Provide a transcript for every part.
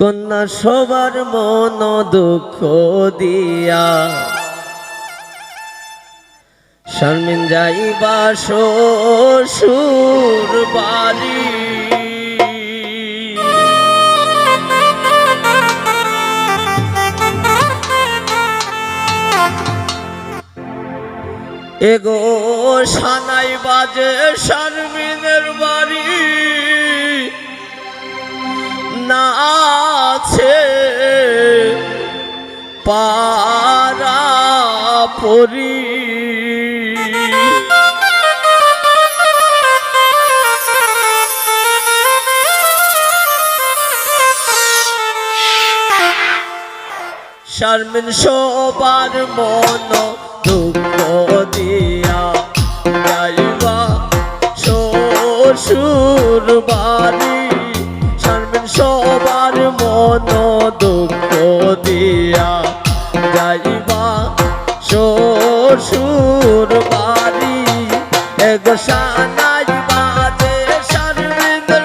কন্যা সবার মন দুঃখ দিয়া। শারমিন যাইবা শ্বশুর বাড়ি। এগো সানাই বাজে শারমিনের বাড়ি। না আছে পারা শারমিন সবার মন দুঃখ দিয়া যাইবা শ্বশুর বাড়ি সবার মন দুঃখ দিয়া যাইবা শ্বশুর বাড়ি এগো সানাই বাজে শারমিনের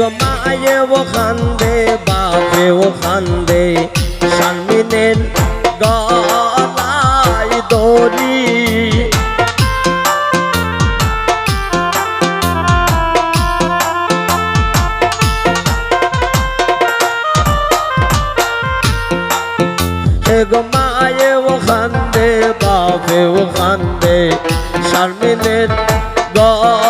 এগো মায়ে ও খান্দে বাপে ও খান্দে শারমিনের গলায় দড়ি। এগো খান্দে বাপে ও খান্দে শারমিনের গলায়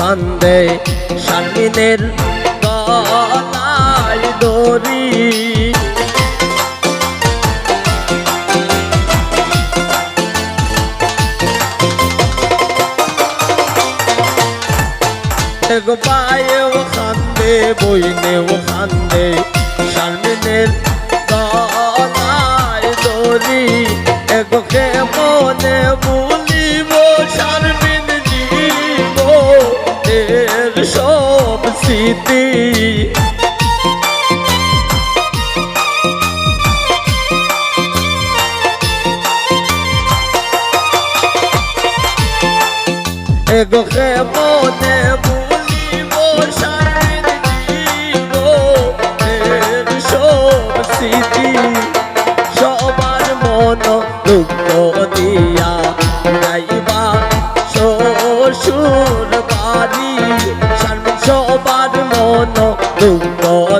কান্দে শারমিনের গলায় দড়ি। গো পায়েও খান্দে বইনেও খান্দে শারমিনের গলায় দড়ি। এগো কে মনে ভুলিব শারমিন স্মৃতি এগো মনে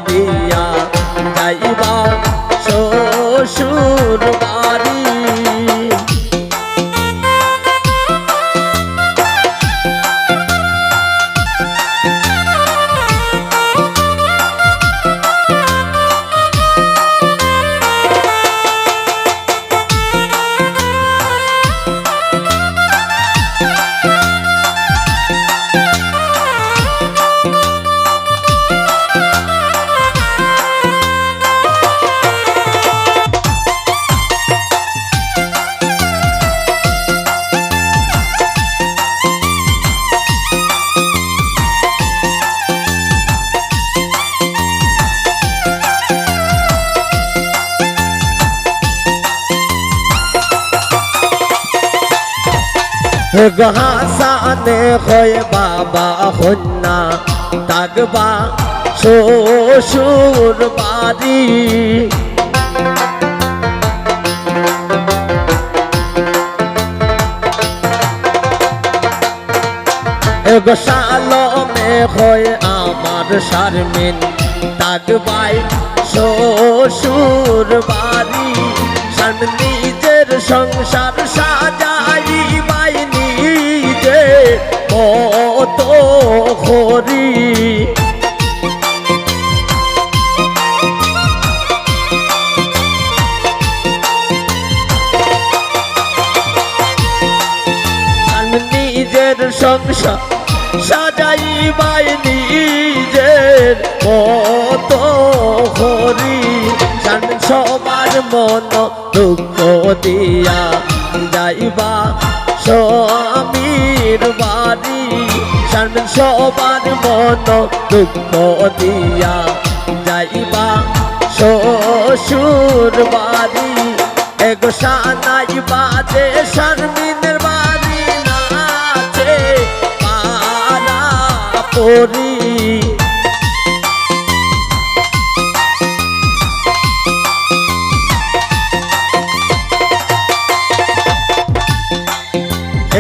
দিয়া হাসানে হয় বাবা হন্যা তাগবা শ্বশুর বাড়ি। এগো সালমে হয় আমার শারমিন, তাগবাই শ্বশুর বাড়ি। শারমিন নিজের সংসার করি। নিজের সংসার সাজাইবাই নিজের কত হরি শারমিন সবার মন দুঃখ দিয়া যাইবা স্বামীর বাড়ি। শারমিন সবার মন দুঃখ দিয়া যাইবা। শ্বশুর বাড়ি, এগো সানাই বাজে, শারমিনের বাড়ি নাচে পারা পরি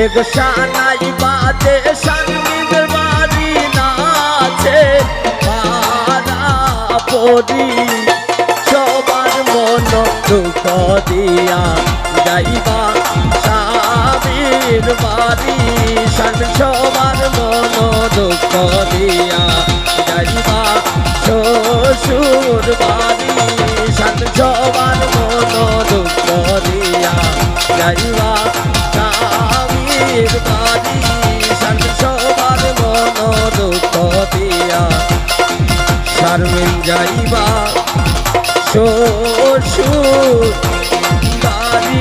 এগো সানাই বাজে পরি সবার মন দুঃখ দিয়া যাইবা, স্বামীর বাড়ি সবার মন দুঃখ দিয়া যাইবা, শ্বশুর বাড়ি সবার মন দুঃখ দিয়া যাইবা, স্বামীর বাড়ি শারমিন যাইবা। শ্বশুর বাড়ি